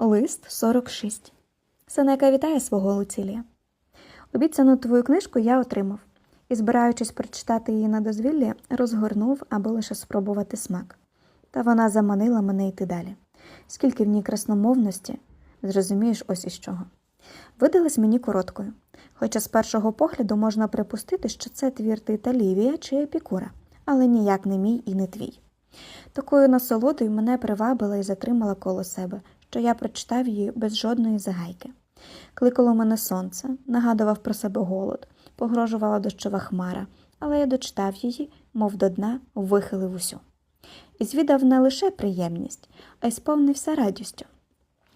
Лист 46. Сенека вітає свого Луцілія. Обіцяну твою книжку я отримав і, збираючись прочитати її на дозвіллі, розгорнув, аби лише спробувати смак. Та вона заманила мене йти далі. Скільки в ній красномовності, зрозумієш ось із чого. Видалась мені короткою, хоча з першого погляду можна припустити, що це твір Тита Лівія чи Епікура, але ніяк не мій і не твій. Такою насолодою мене привабила і затримала коло себе, що я прочитав її без жодної загайки. Кликало мене сонце, нагадував про себе голод, погрожувала дощова хмара, але я дочитав її, мов до дна, вихилив усю. І звідав не лише приємність, а й сповнився радістю.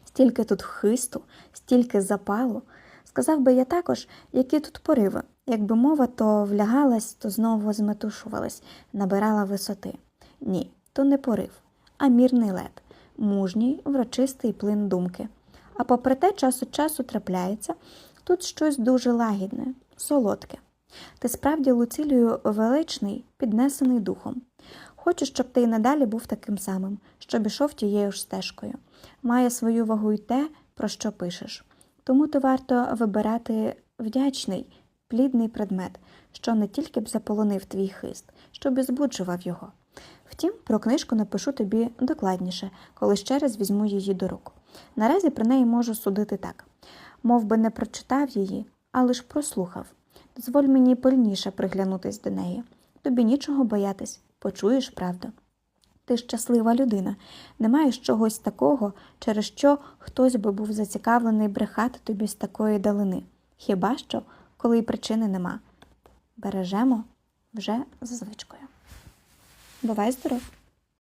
Стільки тут хисту, стільки запалу. Сказав би я також, які тут пориви, якби мова то влягалась, то знову зметушувалась, набирала висоти. Ні, то не порив, а мірний лед, мужній, врочистий плин думки. А попри те, час від часу трапляється тут щось дуже лагідне, солодке. Ти справді Луцилію величний, піднесений духом. Хочу, щоб ти й надалі був таким самим, щоб ішов тією ж стежкою. Має свою вагу й те, про що пишеш. Тому то варто вибирати вдячний, плідний предмет, що не тільки б заполонив твій хист, щоб і збуджував його. Втім, про книжку напишу тобі докладніше, коли ще раз візьму її до рук. Наразі про неї можу судити так: мов би не прочитав її, а лиш прослухав. Дозволь мені пильніше приглянутись до неї. Тобі нічого боятись, почуєш правду. Ти щаслива людина, не маєш чогось такого, через що хтось би був зацікавлений брехати тобі з такої далини. Хіба що, коли й причини нема. Бережемо вже за звичкою. Бувай здоров!